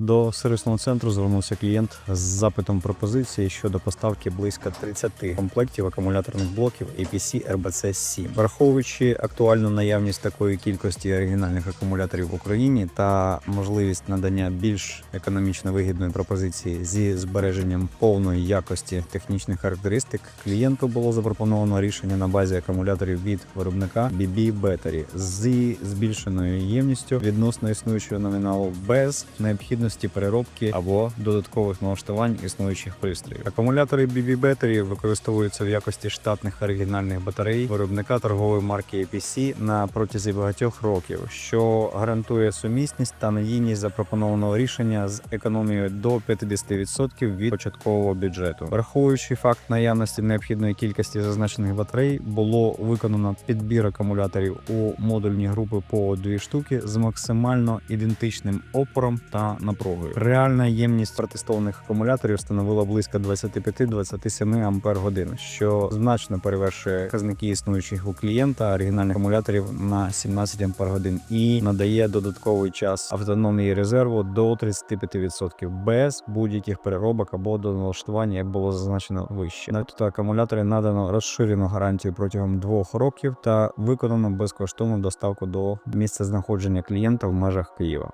До сервісного центру звернувся клієнт з запитом пропозиції щодо поставки близько 30 комплектів акумуляторних блоків APC RBC 7 Враховуючи актуальну наявність такої кількості оригінальних акумуляторів в Україні та можливість надання більш економічно вигідної пропозиції зі збереженням повної якості технічних характеристик, клієнту було запропоновано рішення на базі акумуляторів від виробника BB Battery. Зі збільшеною ємністю відносно існуючого номіналу без необхідності переробки або додаткових налаштувань існуючих пристроїв. Акумулятори BB Battery використовуються в якості штатних оригінальних батарей виробника торгової марки APC на протязі багатьох років, що гарантує сумісність та надійність запропонованого рішення з економією до 50% від початкового бюджету. Враховуючи факт наявності необхідної кількості зазначених батарей, було виконано підбір акумуляторів у модульні групи по дві штуки з максимально ідентичним опором та напругою. Реальна ємність протестованих акумуляторів становила близько 25-27 ампер годин, що значно перевершує показники існуючих у клієнта оригінальних акумуляторів на 17 ампер годин і надає додатковий час автономії резерву до 35% без будь-яких переробок або до налаштування, як було зазначено вище. На тут акумулятори надано розширену гарантію протягом двох років та виконано безкоштовну доставку до місця знаходження клієнта в межах Києва.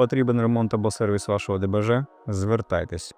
Потрібен ремонт або сервіс вашого ДБЖ? Звертайтесь.